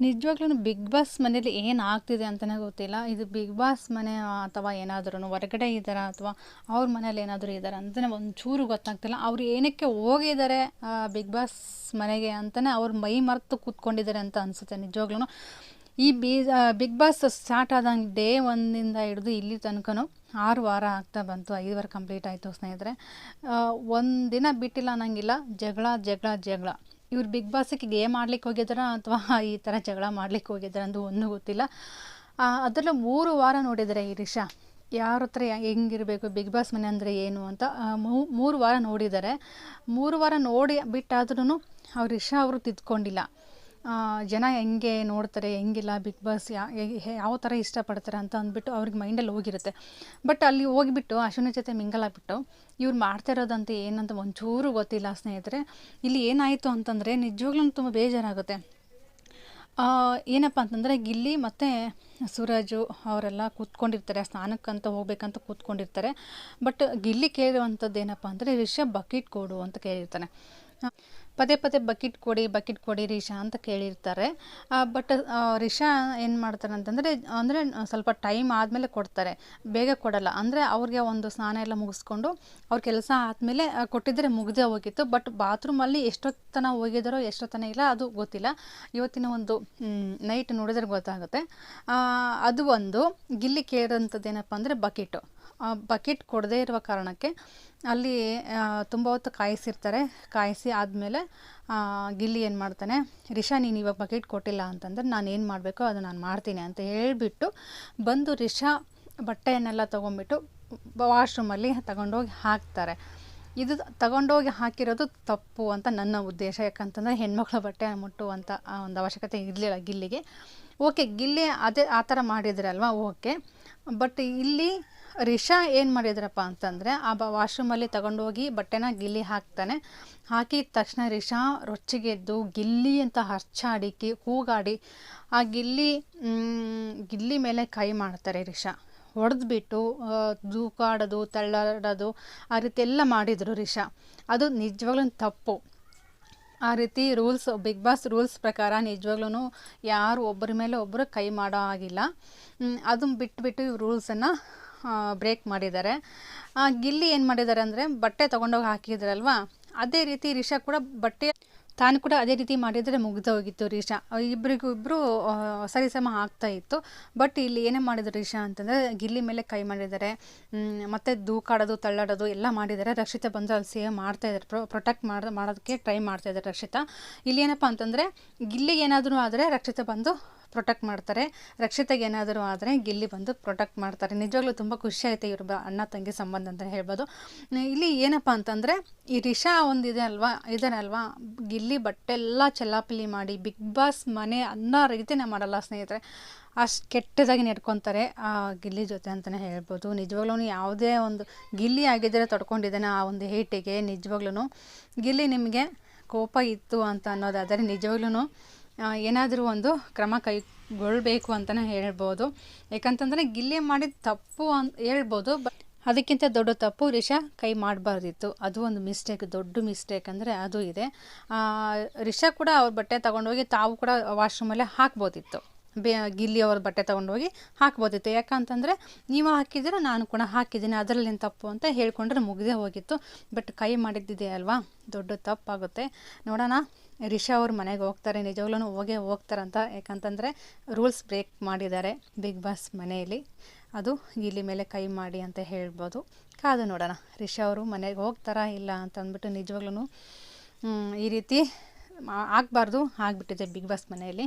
ನಿಜವಾಗ್ಲೂ big boss ಮನೇಲಿ ಏನು ಆಗ್ತಿದೆ ಅಂತಲೇ ಗೊತ್ತಿಲ್ಲ. ಇದು ಬಿಗ್ ಬಾಸ್ ಮನೆ ಅಥವಾ ಏನಾದ್ರೂ ಹೊರಗಡೆ ಇದ್ದಾರಾ ಅಥವಾ ಅವ್ರ ಮನೇಲಿ ಏನಾದರೂ ಇದ್ದಾರಾ ಅಂತಲೇ ಒಂಚೂರು ಗೊತ್ತಾಗ್ತಿಲ್ಲ. ಅವ್ರು ಏನಕ್ಕೆ ಹೋಗಿದ್ದಾರೆ ಬಿಗ್ ಬಾಸ್ ಮನೆಗೆ ಅಂತಲೇ ಅವ್ರು ಮೈ ಮರೆತು ಕೂತ್ಕೊಂಡಿದ್ದಾರೆ ಅಂತ ಅನಿಸುತ್ತೆ ನಿಜವಾಗ್ಲೂ ಈ ಬಿ ಬಿಗ್ ಬಾಸ್ ಸ್ಟಾರ್ಟ್ ಆದಂಗೆ ಡೇ ಒಂದಿಂದ ಹಿಡಿದು ಇಲ್ಲಿ ತನಕನೂ ಆರು ವಾರ ಆಗ್ತಾ ಬಂತು ಐದು ವಾರ ಕಂಪ್ಲೀಟ್ ಆಯಿತು ಸ್ನೇಹಿತರೆ. ಒಂದು ದಿನ ಬಿಟ್ಟಿಲ್ಲ ಅನ್ನಂಗಿಲ್ಲ. ಜಗಳ ಜಗಳ ಜಗಳ. ಇವ್ರು ಬಿಗ್ ಬಾಸಿಗೆ ಗೇಮ್ ಮಾಡ್ಲಿಕ್ಕೆ ಹೋಗಿದ್ದಾರಾ ಅಥವಾ ಈ ಥರ ಜಗಳ ಮಾಡ್ಲಿಕ್ಕೆ ಹೋಗಿದ್ದಾರಾ ಅಂತ ಒಂದು ಗೊತ್ತಿಲ್ಲ. ಅದರಲ್ಲೂ ಮೂರು ವಾರ ನೋಡಿದ್ದಾರೆ ಈ ರಿಷಾ. ಯಾರ ಹತ್ರ ಹೆಂಗಿರಬೇಕು, ಬಿಗ್ ಬಾಸ್ ಮನೆ ಅಂದರೆ ಏನು ಅಂತ ಮೂರು ವಾರ ನೋಡಿದ್ದಾರೆ ಮೂರು ವಾರ ನೋಡಿ ಬಿಟ್ಟಾದ್ರೂ ಅವ್ರು ರಿಷಾ ಅವರು ತಿದ್ಕೊಂಡಿಲ್ಲ. ಜನ ಹೆಂಗೆ ನೋಡ್ತಾರೆ, ಹೆಂಗಿಲ್ಲ, ಬಿಗ್ ಬಾಸ್ ಯಾವ ಥರ ಇಷ್ಟಪಡ್ತಾರೆ ಅಂತ ಅಂದ್ಬಿಟ್ಟು ಅವ್ರಿಗೆ ಮೈಂಡಲ್ಲಿ ಹೋಗಿರುತ್ತೆ. ಬಟ್ ಅಲ್ಲಿ ಹೋಗಿಬಿಟ್ಟು ಅಶ್ವಿನಿ ಜೊತೆ ಮಿಂಗಲ್ ಆಗಿಬಿಟ್ಟು ಇವ್ರು ಮಾಡ್ತಾ ಇರೋದಂತ ಏನಂತ ಒಂಚೂರು ಗೊತ್ತಿಲ್ಲ ಸ್ನೇಹಿತರೆ. ಇಲ್ಲಿ ಏನಾಯಿತು ಅಂತಂದರೆ ನಿಜವಾಗ್ಲೂ ತುಂಬ ಬೇಜಾರಾಗುತ್ತೆ. ಏನಪ್ಪ ಅಂತಂದರೆ ಗಿಲ್ಲಿ ಮತ್ತು ಸೂರಜು ಅವರೆಲ್ಲ ಕೂತ್ಕೊಂಡಿರ್ತಾರೆ, ಸ್ನಾನಕ್ಕಂತ ಹೋಗ್ಬೇಕಂತ ಕೂತ್ಕೊಂಡಿರ್ತಾರೆ. ಬಟ್ ಗಿಲ್ಲಿ ಕೇಳುವಂಥದ್ದು ಏನಪ್ಪ ಅಂದರೆ ರಿಷಬ್ ಬಕೆಟ್ ಕೊಡು ಅಂತ ಕೇಳಿರ್ತಾನೆ. ಪದೇ ಪದೇ ಬಕೆಟ್ ಕೊಡಿ ಬಕೆಟ್ ಕೊಡಿ ರಿಷಾ ಅಂತ ಕೇಳಿರ್ತಾರೆ. ಬಟ್ ರಿಷಾ ಏನು ಮಾಡ್ತಾರೆ ಅಂತಂದರೆ, ಅಂದರೆ ಸ್ವಲ್ಪ ಟೈಮ್ ಆದಮೇಲೆ ಕೊಡ್ತಾರೆ. ಬೇಗ ಕೊಡಲ್ಲ. ಅಂದರೆ ಅವ್ರಿಗೆ ಒಂದು ಸ್ನಾನ ಎಲ್ಲ ಮುಗಿಸ್ಕೊಂಡು ಅವ್ರ ಕೆಲಸ ಆದಮೇಲೆ ಕೊಟ್ಟಿದ್ದರೆ ಮುಗಿದೇ ಹೋಗಿತ್ತು. ಬಟ್ ಬಾತ್ರೂಮಲ್ಲಿ ಎಷ್ಟೊತ್ತನ ಹೋಗಿದ್ದಾರೋ ಎಷ್ಟೊತ್ತನ ಇಲ್ಲ, ಅದು ಗೊತ್ತಿಲ್ಲ. ಇವತ್ತಿನ ಒಂದು ನೈಟ್ ನೋಡಿದ್ರೆ ಗೊತ್ತಾಗುತ್ತೆ. ಅದು ಒಂದು. ಗಿಲ್ಲಿ ಕೇಳಿದಂಥದ್ದು ಏನಪ್ಪ ಅಂದರೆ ಬಕೆಟು. ಬಕೆಟ್ ಕೊಡದೇ ಇರುವ ಕಾರಣಕ್ಕೆ ಅಲ್ಲಿ ತುಂಬ ಹೊತ್ತು ಕಾಯಿಸಿರ್ತಾರೆ. ಕಾಯಿಸಿ ಆದಮೇಲೆ ಗಿಲ್ಲಿ ಏನು ಮಾಡ್ತಾನೆ, ರಿಷಾ, ನೀನು ಇವಾಗ ಬಕೆಟ್ ಕೊಟ್ಟಿಲ್ಲ ಅಂತಂದ್ರೆ ನಾನು ಏನು ಮಾಡಬೇಕೋ ಅದು ನಾನು ಮಾಡ್ತೀನಿ ಅಂತ ಹೇಳಿಬಿಟ್ಟು ಬಂದು ರಿಷಾ ಬಟ್ಟೆಯನ್ನೆಲ್ಲ ತೊಗೊಂಬಿಟ್ಟು ವಾಶ್ರೂಮಲ್ಲಿ ತಗೊಂಡೋಗಿ ಹಾಕ್ತಾರೆ. ಇದು ತಗೊಂಡೋಗಿ ಹಾಕಿರೋದು ತಪ್ಪು ಅಂತ ನನ್ನ ಉದ್ದೇಶ. ಯಾಕಂತಂದರೆ ಹೆಣ್ಮಕ್ಳ ಬಟ್ಟೆ ಮುಟ್ಟುವಂಥ ಒಂದು ಅವಶ್ಯಕತೆ ಇರಲಿಲ್ಲ ಗಿಲ್ಲಿಗೆ. ಓಕೆ, ಗಿಲ್ಲಿ ಅದೇ ಆ ಥರ ಮಾಡಿದ್ರಲ್ವ ಓಕೆ. ಬಟ್ ಇಲ್ಲಿ ರಿಷಾ ಏನು ಮಾಡಿದ್ರಪ್ಪ ಅಂತಂದರೆ, ಆ ಬ ವಾಶ್ರೂಮಲ್ಲಿ ತಗೊಂಡೋಗಿ ಬಟ್ಟೆನ ಗಿಲ್ಲಿ ಹಾಕ್ತಾನೆ. ಹಾಕಿದ ತಕ್ಷಣ ರಿಷಾ ರೊಚ್ಚಿಗೆದ್ದು ಗಿಲ್ಲಿ ಅಂತ ಹರ್ಚಾಡಿ ಕೂಗಾಡಿ, ಆ ಗಿಲ್ಲಿ ಗಿಲ್ಲಿ ಮೇಲೆ ಕೈ ಮಾಡ್ತಾರೆ ರಿಷಾ. ಹೊಡೆದ್ಬಿಟ್ಟು ದೂಕಾಡೋದು, ತಳ್ಳಾಡೋದು, ಆ ರೀತಿ ಎಲ್ಲ ಮಾಡಿದರು ರಿಷಾ. ಅದು ನಿಜವಾಗ್ಲೂ ತಪ್ಪು. ಆ ರೀತಿ ರೂಲ್ಸ್, ಬಿಗ್ ಬಾಸ್ ರೂಲ್ಸ್ ಪ್ರಕಾರ ನಿಜವಾಗ್ಲೂ ಯಾರು ಒಬ್ಬರ ಮೇಲೆ ಒಬ್ಬರು ಕೈ ಮಾಡೋ ಆಗಿಲ್ಲ ಅದನ್ನು ಬಿಟ್ಬಿಟ್ಟು ರೂಲ್ಸನ್ನು ಬ್ರೇಕ್ ಮಾಡಿದ್ದಾರೆ. ಗಿಲ್ಲಿ ಏನು ಮಾಡಿದ್ದಾರೆ ಅಂದರೆ ಬಟ್ಟೆ ತೊಗೊಂಡೋಗಿ ಹಾಕಿದ್ರಲ್ವ? ಅದೇ ರೀತಿ ರಿಷಾ ಕೂಡ ಬಟ್ಟೆ ತಾನು ಕೂಡ ಅದೇ ರೀತಿ ಮಾಡಿದರೆ ಮುಗ್ದೋಗಿತ್ತು ರಿಷಾ. ಇಬ್ಬರಿಗೂ ಇಬ್ಬರು ಸರಿಸಮ ಆಗ್ತಾ ಇತ್ತು. ಬಟ್ ಇಲ್ಲಿ ಏನೇ ಮಾಡಿದ್ರು ರಿಷಾ ಅಂತಂದರೆ ಗಿಲ್ಲಿ ಮೇಲೆ ಕೈ ಮಾಡಿದ್ದಾರೆ. ಮತ್ತು ದೂಕಾಡೋದು, ತಳ್ಳಾಡೋದು ಎಲ್ಲ ಮಾಡಿದ್ದಾರೆ. ರಕ್ಷಿತ ಬಂದು ಅಲ್ಲಿ ಸೇವ್ ಮಾಡ್ತಾ ಇದ್ದಾರೆ. ಪ್ರೊ ಪ್ರೊಟೆಕ್ಟ್ ಮಾಡ, ಮಾಡೋದಕ್ಕೆ ಟ್ರೈ ಮಾಡ್ತಾ ಇದ್ದಾರೆ ರಕ್ಷಿತಾ. ಇಲ್ಲಿ ಏನಪ್ಪ ಅಂತಂದರೆ ಗಿಲ್ಲಿಗೆ ಏನಾದರೂ ಆದರೆ ರಕ್ಷಿತ ಬಂದು ಪ್ರೊಟೆಕ್ಟ್ ಮಾಡ್ತಾರೆ. ರಕ್ಷಿತೆಗೆ ಏನಾದರೂ ಆದರೆ ಗಿಲ್ಲಿ ಬಂದು ಪ್ರೊಟೆಕ್ಟ್ ಮಾಡ್ತಾರೆ. ನಿಜವಾಗ್ಲೂ ತುಂಬ ಖುಷಿ ಆಯಿತು ಇವ್ರ ಅಣ್ಣ ತಂಗಿ ಸಂಬಂಧ ಅಂತ ಹೇಳ್ಬೋದು. ಇಲ್ಲಿ ಏನಪ್ಪ ಅಂತಂದರೆ, ಈ ರಿಷಾ ಒಂದು ಇದೆ ಅಲ್ವಾ, ಇದಾರೆ ಅಲ್ವಾ, ಗಿಲ್ಲಿ ಬಟ್ಟೆಲ್ಲ ಚೆಲ್ಲಾಪಿಲ್ಲಿ ಮಾಡಿ ಬಿಗ್ ಬಾಸ್ ಮನೆ ಅನ್ನೋ ರೀತಿನೇ ಮಾಡಲ್ಲ ಸ್ನೇಹಿತರೆ. ಅಷ್ಟು ಕೆಟ್ಟದಾಗಿ ನೆಡ್ಕೊತಾರೆ ಆ ಗಿಲ್ಲಿ ಜೊತೆ ಅಂತಲೇ ಹೇಳ್ಬೋದು. ನಿಜವಾಗ್ಲೂ ಯಾವುದೇ ಒಂದು ಗಿಲ್ಲಿ ಆಗಿದ್ದರೆ ತಡ್ಕೊಂಡಿದ್ದಾನೆ ಆ ಒಂದು ಹೇಟಿಗೆ ನಿಜವಾಗ್ಲೂ ಗಿಲ್ಲಿ ನಿಮಗೆ ಕೋಪ ಇತ್ತು ಅಂತ ಅನ್ನೋದಾದರೆ ನಿಜವಾಗ್ಲೂ ಏನಾದರೂ ಒಂದು ಕ್ರಮ ಕೈಗೊಳ್ಳಬೇಕು ಅಂತಲೇ ಹೇಳ್ಬೋದು. ಯಾಕಂತಂದರೆ ಗಿಲ್ಲಿ ಮಾಡಿದ ತಪ್ಪು ಅಂತ ಹೇಳ್ಬೋದು, ಬಟ್ ಅದಕ್ಕಿಂತ ದೊಡ್ಡ ತಪ್ಪು ರಿಷಾ ಕೈ ಮಾಡಬಾರ್ದಿತ್ತು. ಅದು ಒಂದು ಮಿಸ್ಟೇಕ್, ದೊಡ್ಡ ಮಿಸ್ಟೇಕ್ ಅಂದರೆ ಅದು ಇದೆ. ರಿಷಾ ಕೂಡ ಅವ್ರ ಬಟ್ಟೆ ತಗೊಂಡೋಗಿ ತಾವು ಕೂಡ ವಾಶ್ರೂಮಲ್ಲೇ ಹಾಕ್ಬೋದಿತ್ತು. ಬೇ ಗಿಲ್ಲಿ ಅವ್ರ ಬಟ್ಟೆ ತೊಗೊಂಡೋಗಿ ಹಾಕ್ಬೋದಿತ್ತು. ಯಾಕಂತಂದರೆ ನೀವು ಹಾಕಿದ್ದೀರ, ನಾನು ಕೂಡ ಹಾಕಿದ್ದೀನಿ, ಅದರಲ್ಲಿ ತಪ್ಪು ಅಂತ ಹೇಳ್ಕೊಂಡ್ರೆ ಮುಗಿದೇ ಹೋಗಿತ್ತು. ಬಟ್ ಕೈ ಮಾಡಿದ್ದಿದೆ ಅಲ್ವಾ? ದೊಡ್ಡ ತಪ್ಪಾಗುತ್ತೆ. ನೋಡೋಣ, ರಿಷಾ ಅವ್ರ ಮನೆಗೆ ಹೋಗ್ತಾರೆ ನಿಜವಾಗ್ಲೂ ಹೋಗೇ ಹೋಗ್ತಾರಂತ. ಯಾಕಂತಂದರೆ ರೂಲ್ಸ್ ಬ್ರೇಕ್ ಮಾಡಿದ್ದಾರೆ ಬಿಗ್ ಬಾಸ್ ಮನೆಯಲ್ಲಿ. ಅದು ಗಿಲ್ಲಿ ಮೇಲೆ ಕೈ ಮಾಡಿ ಅಂತ ಹೇಳ್ಬೋದು. ಕಾದು ನೋಡೋಣ, ರಿಷಾ ಅವರು ಮನೆಗೆ ಹೋಗ್ತಾರಾ ಇಲ್ಲ ಅಂತ ಅಂದ್ಬಿಟ್ಟು ನಿಜವಾಗ್ಲೂ ಈ ರೀತಿ ಆಗಬಾರ್ದು. ಆಗಿಬಿಟ್ಟಿದೆ ಬಿಗ್ ಬಾಸ್ ಮನೆಯಲ್ಲಿ.